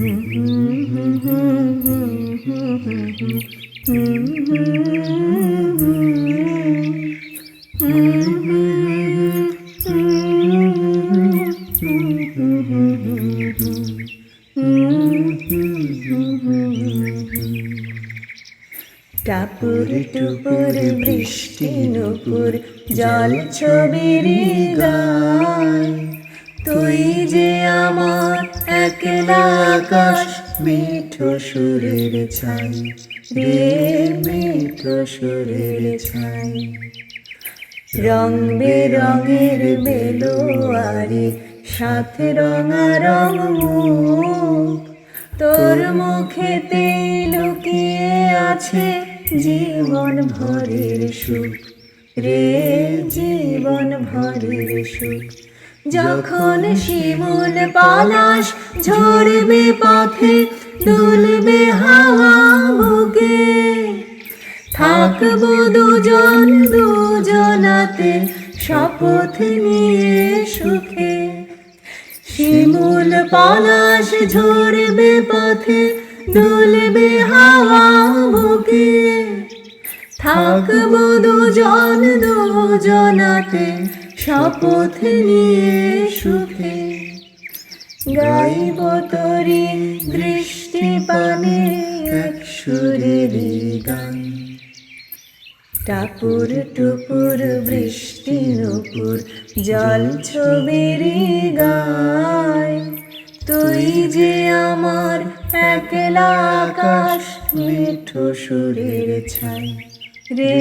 টাপুর টুপুর বৃষ্টি নুপুর জল ছবির গায় তুই যে আমার একলা আকাশ মিঠো সুরের ছাই রে মিঠো সুরের ছাই। রং বেরঙের বেলোয়ারি, সাথে রঙা রং তোর মুখেতে লুকিয়ে আছে জীবন ভরের সুখ, রে জীবন ভরের সুখ। যখন শিমুল পালাস ঝরবে পথে দুলবে হাওয়া বুকে থাকব দুজন দুজনাতে শপথ নিয়ে সুখে। শিমুল পলাশ ঝরবে পথে দুলবে হাওয়া বুকে থাকব দুজন দুজনাতে শপথ নিয়ে সুখে গাইব তরি দৃষ্টি পানে এক সুরের গান। টাপুর টুপুর বৃষ্টি নুপুর জল ছবির গায়। তুই যে আমার একলা আকাশ, মিঠো সুরের ছাই। রে